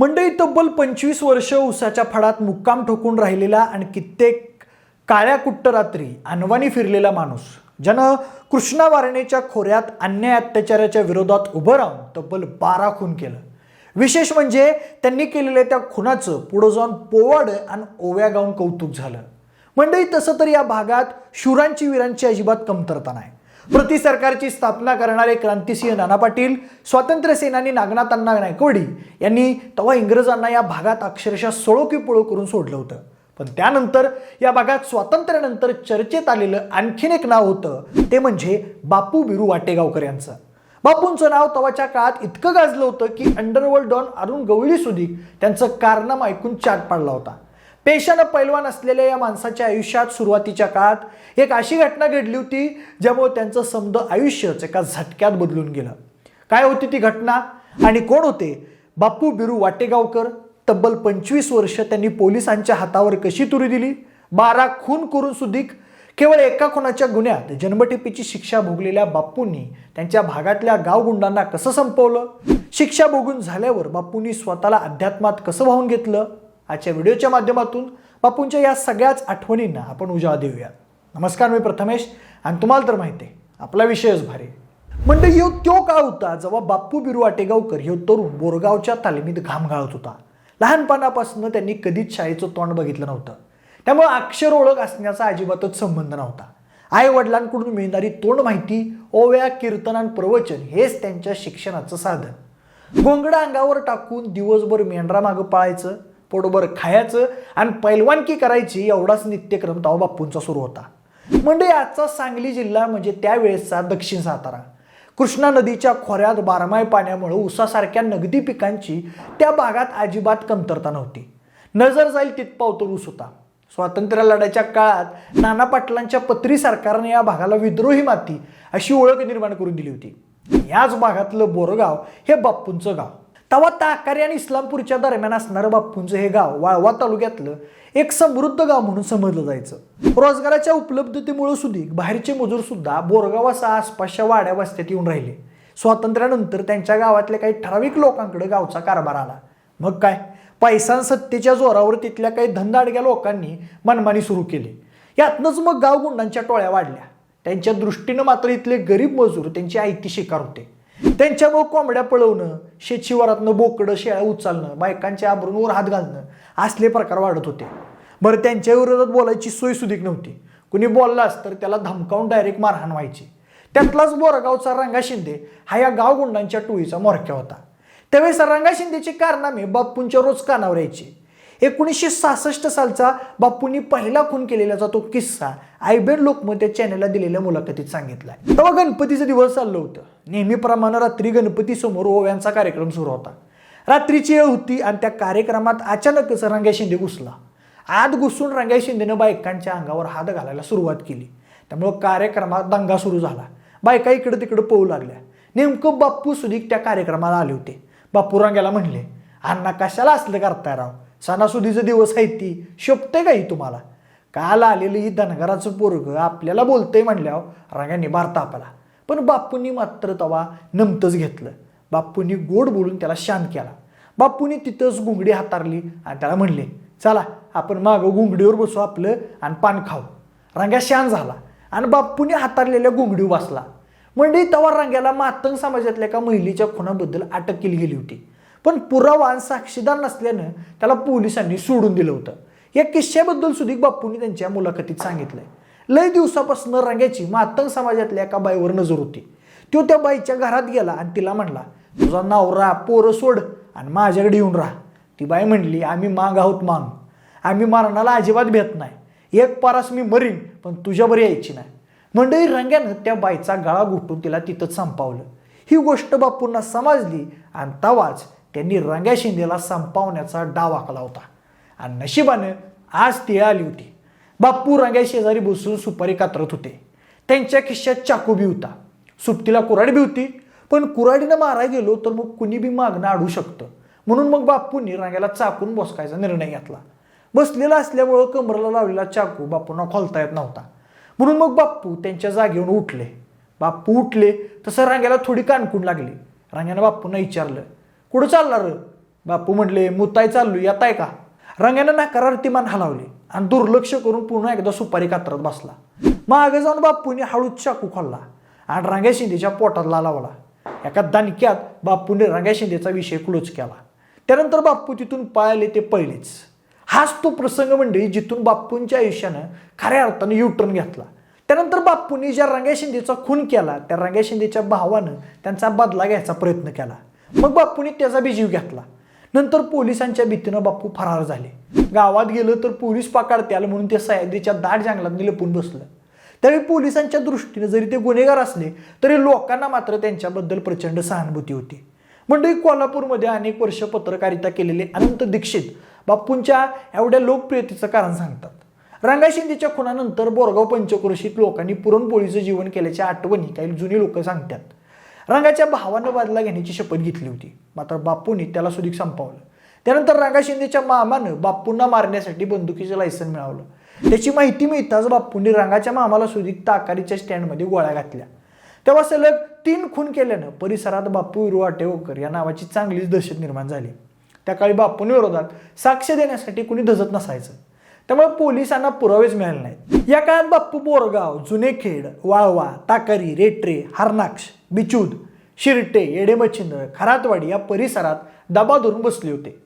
मंडई तब्बल पंचवीस वर्ष उसाच्या फडात मुक्काम ठोकून राहिलेला आणि कित्येक काळ्या कुट्ट रात्री अनवाणी फिरलेला माणूस ज्यानं कृष्णा वारणेच्या खोऱ्यात अन्याय अत्याचाराच्या विरोधात उभं राहून तब्बल बारा खून केलं. विशेष म्हणजे त्यांनी केलेल्या त्या खुनाचं पुढं जाऊन पोवाड आणि ओव्या गाऊन कौतुक झालं. मंडळी तसं तर या भागात शूरांची वीरांची अजिबात कमतरता नाही. प्रति सरकारची स्थापना करणारे क्रांतिसिंह नाना पाटील स्वातंत्र्य सेनानी नागनाथ अण्णा नायकवडी यांनी तेव्हा इंग्रजांना या भागात अक्षरशः सोळो की पोळो करून सोडलं होतं. पण त्यानंतर या भागात स्वातंत्र्यानंतर चर्चेत आलेलं आणखीन एक नाव होतं ते म्हणजे बापू बिरू वाटेगावकर यांचं. बापूंचं नाव तवाच्या काळात इतकं गाजलं होतं की अंडरवर्ल्ड डॉन अरुण गवळी सुधीक त्यांचं कारनाम ऐकून चाट पाडला होता. पेशानं पैलवान असलेल्या या माणसाच्या आयुष्यात सुरुवातीच्या काळात एक अशी घटना घडली होती ज्यामुळे त्यांचं समद आयुष्यच एका झटक्यात बदलून गेलं. काय होती ती घटना आणि कोण होते? बापू बिरू वाटेगावकर तब्बल पंचवीस वर्ष त्यांनी पोलिसांच्या हातावर कशी तुरी दिली? बारा खून करून सुधीक केवळ एका खुनाच्या गुन्ह्यात जन्मठेपीची शिक्षा भोगलेल्या बापूंनी त्यांच्या भागातल्या गावगुंडांना कसं संपवलं? शिक्षा भोगून झाल्यावर बापूंनी स्वतःला अध्यात्मात कसं वाहून घेतलं? आजच्या व्हिडिओच्या माध्यमातून बापूंच्या या सगळ्याच आठवणींना आपण उजाळा देऊया. नमस्कार मी प्रथमेश आणि तुम्हाला तर माहिती आहे आपला विषयच भारी म्हणजे ह्यो तो काळ होता जेव्हा बापू बिरू आटेगावकर ह्यो तरुण बोरगावच्या तालमीत घाम गाळत होता. लहानपणापासून त्यांनी कधीच शाळेचं तोंड बघितलं नव्हतं. त्यामुळे अक्षर ओळख असण्याचा अजिबातच संबंध नव्हता. आई वडिलांकडून मिळणारी तोंड माहिती ओव्या कीर्तन आणि प्रवचन हेच त्यांच्या शिक्षणाचं साधन. गोंगडा अंगावर टाकून दिवसभर मेंढरा मागं पाळायचं पोटभर खायचं आणि पैलवानकी करायची एवढाच नित्यक्रम तेव्हा बापूंचा सुरू होता. म्हणजे आजचा सांगली जिल्हा म्हणजे त्यावेळेसचा दक्षिण सातारा. कृष्णा नदीच्या खोऱ्यात बारमाही पाण्यामुळे उसासारख्या नगदी पिकांची त्या भागात अजिबात कमतरता नव्हती. नजर जाईल तिथपावतो ऊस होता स्वातंत्र्य लढ्याच्या काळात नाना पाटलांच्या पत्री सरकारने या भागाला विद्रोही माती अशी ओळख निर्माण करून दिली होती. याच भागातलं बोरगाव हे बाप्पूंचं गाव. तवा ताकारी आणि इस्लामपूरच्या दरम्यान असणारं बाप्पूंचं हे गाव वाळवा तालुक्यातलं एक समृद्ध गाव म्हणून समजलं जायचं. रोजगाराच्या उपलब्धतेमुळे सुधीक बाहेरचे मजूर सुद्धा बोरगावाचा आसपासच्या वाड्या वस्त्यात येऊन राहिले. स्वातंत्र्यानंतर त्यांच्या गावातल्या काही ठराविक लोकांकडे गावचा कारभार आला. मग काय? पैसा सत्तेच्या जोरावर तिथल्या काही धंदाडग्या लोकांनी मनमानी सुरू केली. यातनंच मग गाव गुंडांच्या टोळ्या वाढल्या. त्यांच्या दृष्टीनं मात्र इथले गरीब मजूर त्यांची आयती शिकार होते. त्यांच्यामुळं कोंबड्या पळवणं शेतशिवारातनं बोकडं शेळ्या उचलणं बायकांच्या आबरूंवर हात घालणं असले प्रकार वाढत होते. बरं त्यांच्या विरोधात बोलायची सोय सुधीक नव्हती. कुणी बोललास तर त्याला धमकावून डायरेक्ट मारहाण व्हायची त्यातलाच बोरगावचा रंगा शिंदे हा या गावगुंडांच्या टोळीचा मोरक्या होता. त्यावेळेस रंगा शिंदेची कारनामे बाप्पूंच्या रोज कानावर यायची. एकोणीसशे सहासष्ट सालचा बापूंनी पहिला खून केलेला जातो किस्सा आयबेड लोकमत या चॅनलला दिलेल्या मुलाखतीत सांगितला तेव्हा गणपतीचं दिवस चाललं होतं. नेहमीप्रमाणे रात्री गणपती समोर ओव्यांचा कार्यक्रम सुरू होता. रात्रीची वेळ होती आणि त्या कार्यक्रमात अचानकच रंग्या शिंदे घुसला. आत घुसून रंग्या शिंदेनं बायकांच्या अंगावर हात घालायला सुरुवात केली. त्यामुळं कार्यक्रमात दंगा सुरू झाला. बायका इकडं तिकडं पळू लागल्या. नेमकं बाप्पू सुधीक त्या कार्यक्रमाला आले होते. बाप्पू रंग्याला म्हणले अण्णा कशाला असलं करताय राव? सणासुदीचे दिवस आहे ती. शोभते काही तुम्हाला? काल आलेलं ही धनगराचं पोरग आपल्याला बोलतंय म्हणल्यावर रंगाने भारता आपला. पण बापूंनी मात्र तवा नमतंच घेतलं. बापूंनी गोड बोलून त्याला शांत केला. बापूंनी तिथंच गुंगडी हातारली आणि त्याला म्हणले चला आपण मागं गुंगडीवर बसू आपलं आणि पान खाऊ. रांग्या शांत झाला आणि बापूंनी हातारलेल्या गुंगडीवर बसला. म्हणजे तवा रांग्याला मातंग समाजातल्या एका महिलेच्या खुणाबद्दल अटक केली गेली होती. पण पुरावा आणि साक्षीदार नसल्यानं त्याला पोलिसांनी सोडून दिलं होतं. या किस्स्याबद्दल सुधीक बाप्पूंनी त्यांच्या मुलाखतीत सांगितलंय. लय दिवसापासून रंग्याची मातंग समाजातल्या एका बाईवर नजर होती. तो त्या बाईच्या घरात गेला आणि तिला म्हणला तुझा नवरा पोरं सोड आणि माझ्याकडे येऊन राहा. ती बाई म्हणली आम्ही माग आहोत मांग आम्ही मारणाला अजिबात भेट नाही. एक पारास मी मरीन पण तुझ्यावर यायची नाही. मंडळी रंग्यानं त्या बाईचा गळा घुटून तिला तिथंच संपावलं. ही गोष्ट बापूंना समजली आणि तवाच त्यांनी रंग्या शिंदेला संपावण्याचा डाव आखला होता. आणि नशिबानं आज ती आली होती. बाप्पू रंग्या शेजारी बसून सुपारी कातरत होते. त्यांच्या खिश्यात चाकू बी होता. सुट्टीला कुराड बी होती. पण कुराडीनं मारा गेलो तर मग कुणी बी मागणं आडू शकतं. म्हणून मग बापूंनी रंग्याला चाकून बसकायचा निर्णय घेतला. बसलेला असल्यामुळं कमरला लावलेला चाकू बापूंना खोलता येत नव्हता. म्हणून मग बाप्पू त्यांच्या जागेवरून उठले. बाप्पू उठले तसं रांग्याला थोडी कानकून लागली. रांग्यानं बाप्पूंना विचारलं कुठं चालला बापू म्हटले मुताय चाललो येताय का? रंग्यानं नाकारार्थी मान हलावले आणि दुर्लक्ष करून पुन्हा एकदा सुपारी कात्रात बसला. मागे जाऊन बापूने हळूच चाकू खाल्ला आणि रांग्या शिंदेच्या पोटाला लावला. एका दणक्यात बापूने रांग्या शिंदेचा विषय क्लोज केला. त्यानंतर बापू तिथून पळाले ते पहिलेच. हाच तो प्रसंग मंडळी जिथून बापूंच्या आयुष्यानं खऱ्या अर्थानं युटर्न घेतला. त्यानंतर बापूंनी ज्या रांग्या शिंदेचा खून केला त्या रांग्या शिंदेच्या भावानं त्यांचा बदला घ्यायचा प्रयत्न केला. मग बापूने त्याचा बी जीव घेतला. नंतर पोलिसांच्या भीतीनं बापू फरार झाले. गावात गेलं तर पोलीस पकडत्याल म्हणून ते सह्याद्रीच्या दाट जंगलात लपून बसलं. त्यावेळी पोलिसांच्या दृष्टीने जरी ते गुन्हेगार असले तरी लोकांना मात्र त्यांच्याबद्दल प्रचंड सहानुभूती होती. मंडळी कोल्हापूरमध्ये अनेक वर्ष पत्रकारिता केलेले अनंत दीक्षित बापूंच्या एवढ्या लोकप्रियतेचं कारण सांगतात. रंगा शिंदेच्या खुनानंतर बोरगाव पंचक्रोशीत लोकांनी पुरणपोळीचं जीवन केल्याच्या आठवणी काही जुनी लोक सांगतात. रंगाच्या भावानं बदला घेण्याची शपथ घेतली होती. मात्र बापूंनी त्याला सुधीक संपवलं. त्यानंतर रंगा शिंदेच्या मामानं बापूंना मारण्यासाठी बंदुकीचं लायसन मिळवलं. त्याची माहिती मिळताच बापूंनी रंगाच्या मामाला सुधीक ताकारीच्या स्टँडमध्ये गोळ्या घातल्या. तेव्हा सलग तीन खून केल्यानं परिसरात बापू विरू वाटेवकर या नावाची चांगलीच दहशत निर्माण झाली. त्या काळी बापूंविरोधात साक्ष देण्यासाठी कुणी धजत नसायचं. त्यामुळे पोलिसांना पुरावेच मिळाले नाहीत. या काळात बाप्पू बोरगाव जुनेखेड वाळवा ताकारी रेट्रे हरनाक्ष बिचूद शिरटे येडेमच्छिंद्र खरातवाडी या परिसरात दबा धरून बसले होते.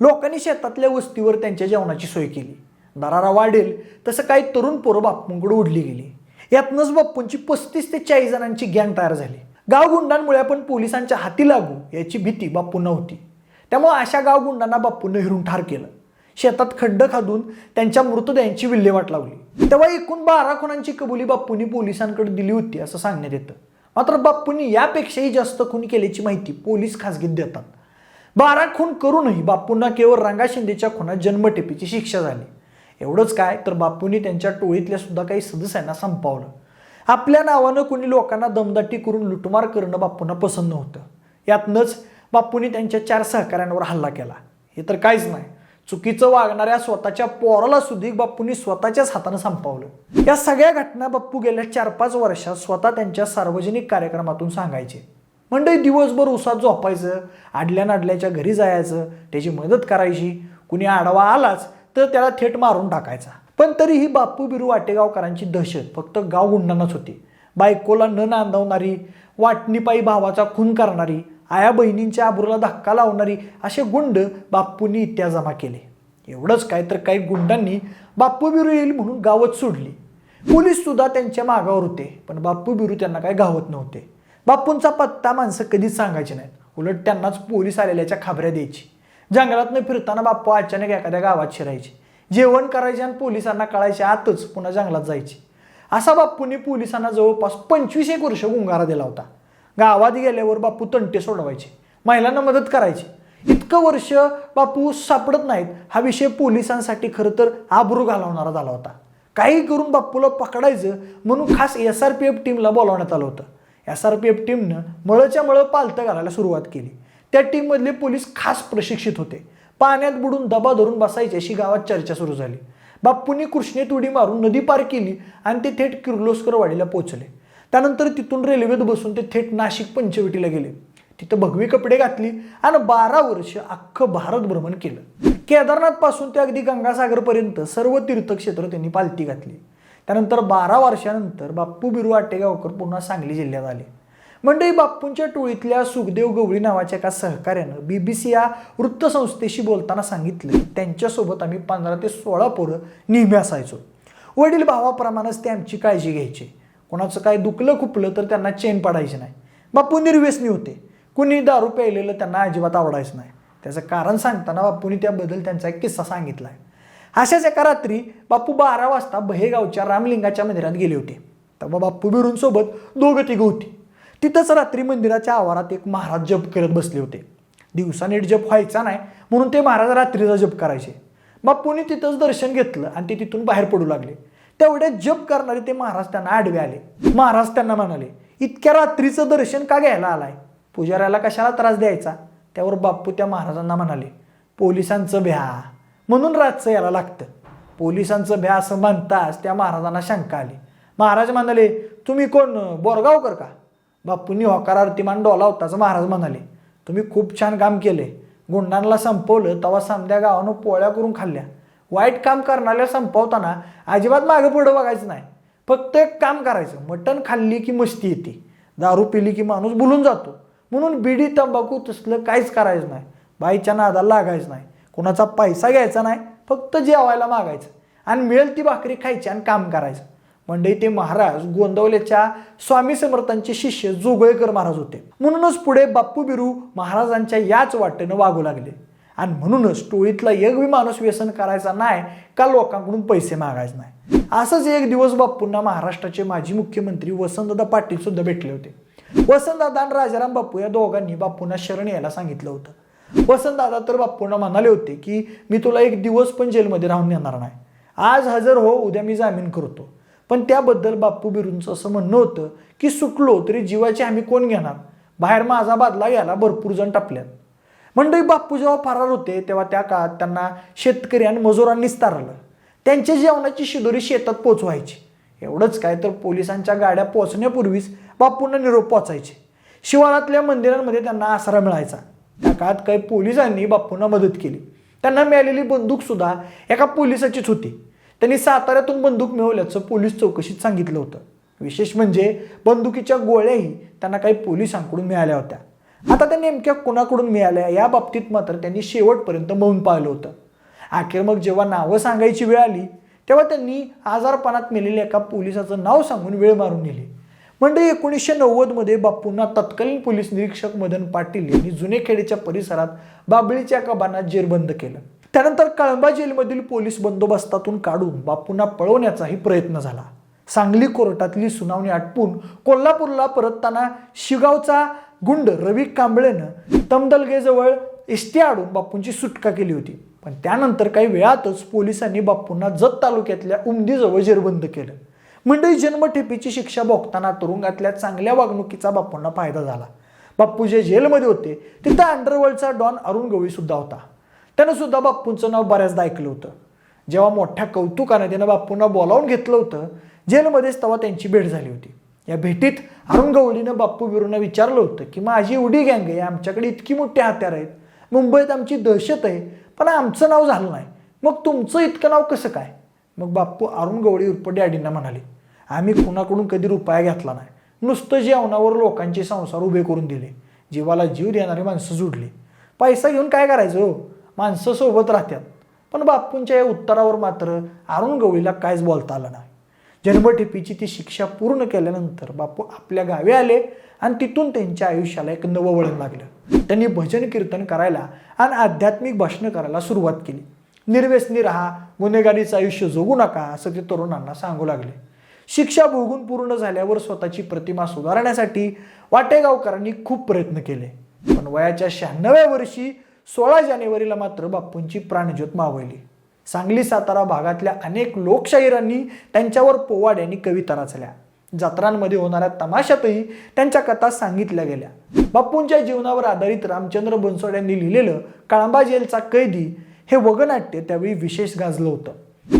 लोकांनी शेतातल्या वस्तीवर त्यांच्या जेवणाची सोय केली. दरारा वाढेल तसं काही तरुण पोरं बाप्पूंकडे उडली गेली. यातनंच बाप्पूंची पस्तीस ते चाळीस जणांची गँग तयार झाली. गावगुंडांमुळे आपण पोलिसांच्या हाती लागू याची भीती बाप्पूंना होती. त्यामुळे अशा गावगुंडांना बाप्पूंना हिरून ठार केलं. शेतात खड्ड खादून त्यांच्या मृतदेहांची विल्हेवाट लावली. तेव्हा एकूण बारा खुनांची कबुली बाप्पूंनी पोलिसांकडे दिली होती असं सांगण्यात येतं. मात्र बाप्पूंनी यापेक्षाही जास्त खून केल्याची माहिती पोलीस खासगीत देतात. बारा खून करूनही बापूंना केवळ रंगा शिंदेच्या खुनात जन्मटेपीची शिक्षा झाली. एवढंच काय तर बाप्पूंनी त्यांच्या टोळीतल्या सुद्धा काही सदस्यांना संपवलं. आपल्या नावानं कुणी लोकांना दमदाटी करून लुटमार करणं बाप्पूंना पसंत नव्हतं. यातनंच बाप्पूंनी त्यांच्या चार सहकाऱ्यांवर हल्ला केला. हे तर काहीच नाही. चुकीचं वागणाऱ्या स्वतःच्या पोराला सुधीक बाप्पूंनी स्वतःच्याच हातानं संपवलं. या सगळ्या घटना बाप्पू गेल्या चार पाच वर्षात स्वतः त्यांच्या सार्वजनिक कार्यक्रमातून सांगायचे. मंडळी दिवसभर उसात झोपायचं आडल्या नाडल्याच्या घरी जायचं त्याची मदत करायची. कुणी आडवा आलाच तर त्याला थेट मारून टाकायचा. पण तरीही बापू बिरू वाटेगावकरांची दहशत फक्त गावगुंडांनाच होती. बायकोला न नांदवणारी वाटणीपायी भावाचा खून करणारी आया बहिणींच्या आबरूला धक्का लावणारी असे गुंड बाप्पूंनी इत्या जमा केले. एवढंच काय तर काही गुंडांनी बाप्पू बिरू येईल म्हणून गावत सोडली. पोलीस सुद्धा त्यांच्या मागावर होते पण बापू बिरू त्यांना काय गावत नव्हते. बाप्पूंचा पत्ता माणसं कधीच सांगायचे नाहीत. उलट त्यांनाच पोलीस आलेल्याच्या खाबऱ्या द्यायची. जंगलातनं फिरताना बाप्पू अचानक एखाद्या गावात शिरायचे. जेवण करायचे आणि पोलिसांना कळायचे आतच पुन्हा जंगलात जायचे. असा बाप्पूंनी पोलिसांना जवळपास पंचवीस एक वर्ष गुंगारा दिला होता. गावात गेल्यावर बापू तंटे सोडवायचे. महिलांना मदत करायची. इतकं वर्ष बापू सापडत नाहीत. हा विषय पोलिसांसाठी खरं तर आबरू घालवणारा झाला होता. काही करून बापूला पकडायचं म्हणून खास एस आर पी एफ टीमला बोलावण्यात आलं होतं. एस आर पी एफ टीमनं मळच्या मळं पालतं घालायला सुरुवात केली. त्या टीममधले पोलीस खास प्रशिक्षित होते. पाण्यात बुडून दबा धरून बसायची अशी गावात चर्चा सुरू झाली. बाप्पूंनी कृष्णेत उडी मारून नदी पार केली आणि ते थेट किर्लोस्कर वाडीला पोहोचले. त्यानंतर तिथून रेल्वेत बसून ते थेट नाशिक पंचवटीला गेले. तिथं भगवी कपडे घातली आणि बारा वर्ष अख्खं भारत भ्रमण केलं. केदारनाथपासून ते अगदी गंगासागरपर्यंत सर्व तीर्थक्षेत्र त्यांनी पालती घातली. त्यानंतर बारा वर्षानंतर बाप्पू बिरू आटेगावकर पुन्हा सांगली जिल्ह्यात आले. मंडळी बाप्पूंच्या टोळीतल्या सुखदेव गवळी नावाच्या एका सहकार्यानं बीबीसी या वृत्तसंस्थेशी बोलताना सांगितलं की त्यांच्यासोबत आम्ही पंधरा ते सोळा पोरं नेहमी असायचो. वडील भावाप्रमाणेच ते आमची काळजी घ्यायचे. कोणाचं काय दुखलं खुपलं तर त्यांना चेन पडायची नाही. बापू निर्व्यसनी होते. कुणी दारू प्यायलेलं त्यांना अजिबात आवडायचं नाही. त्याचं कारण सांगताना बापूंनी त्याबद्दल त्यांचा एक किस्सा सांगितला आहे अशाच एका रात्री बापू बारा वाजता बहेगावच्या रामलिंगाच्या मंदिरात गेले होते. तेव्हा बापू बिरूंसोबत दोघं तिघं होती. तिथंच रात्री मंदिराच्या आवारात एक महाराज जप करत बसले होते. दिवसा नीट जप व्हायचा नाही म्हणून ते महाराज रात्रीचा जप करायचे. बापूंनी तिथंच दर्शन घेतलं आणि ते तिथून बाहेर पडू लागले. तेवढे जप करणारे ते महाराज त्यांना आडवे आले. महाराज त्यांना म्हणाले इतक्या रात्रीचं दर्शन का घ्यायला आलाय? पुजाऱ्याला कशाला त्रास द्यायचा? त्यावर बाप्पू त्या महाराजांना म्हणाले पोलिसांचं भ्या. म्हणून रातचं यायला लागतं. पोलिसांचं भ्या असं म्हणताच त्या महाराजांना शंका आली. महाराज म्हणाले तुम्ही कोण? बोरगावकर का? बाप्पूंनी होकारार्थी मान डोला होताच महाराज म्हणाले तुम्ही खूप छान काम केले. गुंडांना संपवलं तेव्हा समध्या गावानं पोळ्या करून खाल्ल्या. वाईट काम करणाऱ्या संपवताना अजिबात मागं पुढं बघायचं नाही. फक्त एक काम करायचं मटण खाल्ली की मस्ती येते. दारू पिली की माणूस भुलून जातो. म्हणून बिडी तंबाखू तसलं काहीच करायचं नाही. बाईच्या नादाला लागायचं नाही. कोणाचा पैसा घ्यायचा नाही फक्त जेवायला मागायचं. आणि मिळेल ती भाकरी खायची आणि काम करायचं. मंडई ते महाराज गोंदवलेच्या स्वामी समर्थांचे शिष्य जोगळेकर महाराज होते. म्हणूनच पुढे बाप्पू बिरू महाराजांच्या याच वाटेनं वागू लागले. आणि म्हणूनच टोळीतला एक बी माणूस व्यसन करायचा नाही का लोकांकडून पैसे मागायचे नाही? असंच एक दिवस बाप्पूंना महाराष्ट्राचे माजी मुख्यमंत्री वसंतदादा पाटील सुद्धा भेटले होते. वसंतदादा आणि राजाराम बाप्पू या दोघांनी बाप्पूंना शरण यायला सांगितलं होतं. वसंतदादा तर बाप्पूंना म्हणाले होते की मी तुला एक दिवस पण जेलमध्ये राहून येणार नाही. आज हजर हो उद्या मी जामीन करतो. पण त्याबद्दल बाप्पू बिरूंचं असं म्हणणं होतं की सुटलो तरी जीवाची हमी कोण घेणार? बाहेर माझा बादला घ्यायला भरपूर जण टापल्यात. मंडळी बाप्पू जेव्हा फरार होते तेव्हा त्या काळात त्यांना शेतकरी आणि मजुरांनीच तारलं. त्यांच्या जेवणाची शिदोरी शेतात पोचवायची. एवढंच काय तर पोलिसांच्या गाड्या पोचण्यापूर्वीच बापूंना निरोप पोचायचे. शिवारातल्या मंदिरांमध्ये त्यांना आसरा मिळायचा. त्या काळात काही पोलिसांनी बापूंना मदत केली. त्यांना मिळालेली बंदूकसुद्धा एका पोलिसाचीच होती. त्यांनी साताऱ्यातून बंदूक मिळवल्याचं पोलीस चौकशीत सांगितलं होतं. विशेष म्हणजे बंदुकीच्या गोळ्याही त्यांना काही पोलिसांकडून मिळाल्या होत्या. आता त्या नेमक्या कुणाकडून मिळाल्या या बाबतीत मात्र त्यांनी शेवटपर्यंत मौन पाहिलं होतं. अखेर मग जेव्हा नावं सांगायची वेळ आली तेव्हा त्यांनी आजारपणात मेलेल्या एका पोलिसाचं नाव सांगून वेळ मारून नेली. म्हणजे एकोणीसशे नव्वदमध्ये बापूंना तत्कालीन पोलीस निरीक्षक मदन पाटील यांनी जुनेखेडीच्या परिसरात बाबळीच्या कबानात जेरबंद केलं. त्यानंतर कळंबा जेलमधील पोलीस बंदोबस्तातून काढून बापूंना पळवण्याचाही प्रयत्न झाला. सांगली कोर्टातली सुनावणी आटपून कोल्हापूरला परतताना शिगावचा गुंड रवी कांबळेनं तमदलगेजवळ एसटी आडून बापूंची सुटका केली होती. पण त्यानंतर काही वेळातच पोलिसांनी बापूंना जत तालुक्यातल्या उमदीजवळ जेरबंद केलं. मंडई जन्मठेपीची शिक्षा भोगताना तुरुंगातल्या चांगल्या वागणुकीचा बापूंना फायदा झाला. बाप्पू जे जेलमध्ये होते तिथं अंडरवर्ल्डचा डॉन अरुण गवळी सुद्धा होता. त्यानं सुद्धा बाप्पूंचं नाव बऱ्याचदा ऐकलं होतं. जेव्हा मोठ्या कौतुकाने त्यानं बाप्पूंना बोलावून घेतलं होतं जेलमध्येच तेव्हा त्यांची भेट झाली होती. या भेटीत अरुण गवळीनं बाप्पू बिरूंना विचारलं होतं की माझी एवढी गँग आहे आमच्याकडे इतकी मोठी हत्यार आहेत. मुंबईत आमची दहशत आहे पण आमचं नाव झालं नाही. मग तुमचं इतकं नाव कसं काय? मग बाप्पू अरुण गवळी उर्फ डॅडींना म्हणाले आम्ही कुणाकडून कधी रुपया घेतला नाही. नुसतं जेवणावर लोकांचे संसार उभे करून दिले. जीवाला जीव देणारी माणसं जुडली. पैसा घेऊन काय करायचं हो? माणसं सोबत राहतात. पण बाप्पूंच्या या उत्तरावर मात्र अरुण गवळीला काहीच बोलता आलं नाही. जन्मठेपीची ती शिक्षा पूर्ण केल्यानंतर बापू आपल्या गावी आले आणि तिथून त्यांच्या आयुष्याला एक नवं वळण लागलं. त्यांनी भजन कीर्तन करायला आणि आध्यात्मिक भाषणं करायला सुरुवात केली. निर्व्यसनी राहा गुन्हेगारीचं आयुष्य जगू नका असं ते तरुणांना सांगू लागले. शिक्षा भोगून पूर्ण झाल्यावर स्वतःची प्रतिमा सुधारण्यासाठी वाटेगावकरांनी खूप प्रयत्न केले. पण वयाच्या शहाण्णव्या वर्षी सोळा जानेवारीला मात्र बापूंची प्राणज्योत मावळली. सांगली सातारा भागातल्या अनेक लोकशाहीरांनी त्यांच्यावर पोवाड यांनी कविता रचल्या. जत्रांमध्ये होणाऱ्या तमाशातही त्यांच्या कथा सांगितल्या गेल्या. बाप्पूंच्या जीवनावर आधारित रामचंद्र बनसोड यांनी लिहिलेलं काळंबा जेलचा कैदी हे वगनाट्य त्यावेळी विशेष गाजलं होतं.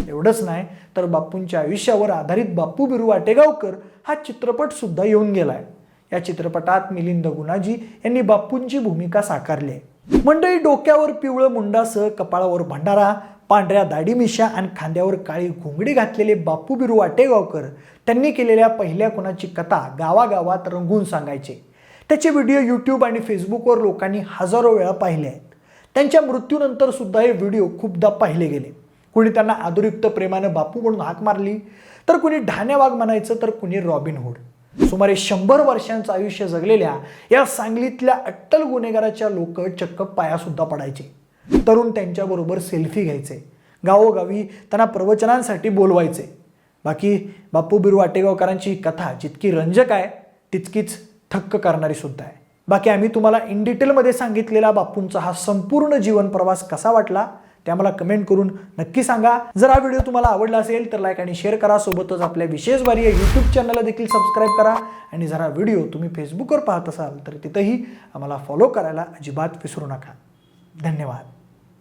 एवढंच नाही तर बापूंच्या आयुष्यावर आधारित बापू बिरू वाटेगावकर हा चित्रपट सुद्धा येऊन गेलाय. या चित्रपटात मिलिंद गुणाजी यांनी बापूंची भूमिका साकारली आहे. मंडळी डोक्यावर पिवळं मुंडासह कपाळावर भंडारा पांढऱ्या दाढीमिशा आणि खांद्यावर काळी घोंगडी घातलेले बापू बिरू वाटेगावकर त्यांनी केलेल्या पहिल्या कोणाची कथा गावागावात रंगून सांगायचे. त्याचे व्हिडिओ यूट्यूब आणि फेसबुकवर लोकांनी हजारो वेळा पाहिले आहेत. त्यांच्या मृत्यूनंतर सुद्धा हे व्हिडिओ खूपदा पाहिले गेले. कुणी त्यांना आदरयुक्त प्रेमानं बापू म्हणून हाक मारली तर कुणी ढाण्यावाग म्हणायचं तर कुणी रॉबिनहूड सुमारे शंभर वर्षांचं आयुष्य जगलेल्या या सांगलीतल्या अट्टल गुन्हेगाराच्या लोक चक्क पायासुद्धा पडायचे. तरुण त्यांच्याबरोबर सेल्फी घ्यायचे. गावोगावी त्यांना प्रवचनांसाठी बोलवायचे. बाकी बापू बिरू वाटेगावकरांची कथा जितकी रंजक आहे तितकीच थक्क करणारी सुद्धा आहे. बाकी आम्ही तुम्हाला इन डिटेलमध्ये सांगितलेला बापूंचा हा संपूर्ण जीवन प्रवास कसा वाटला ते आम्हाला कमेंट करून नक्की सांगा. जर हा व्हिडिओ तुम्हाला आवडला असेल तर लाईक आणि शेअर करा. सोबतच आपल्या विशेष वारी या यूट्यूब चॅनलला देखील सबस्क्राईब करा. आणि जर हा व्हिडिओ तुम्ही फेसबुकवर पाहत असाल तर तिथंही आम्हाला फॉलो करायला अजिबात विसरू नका. धन्यवाद.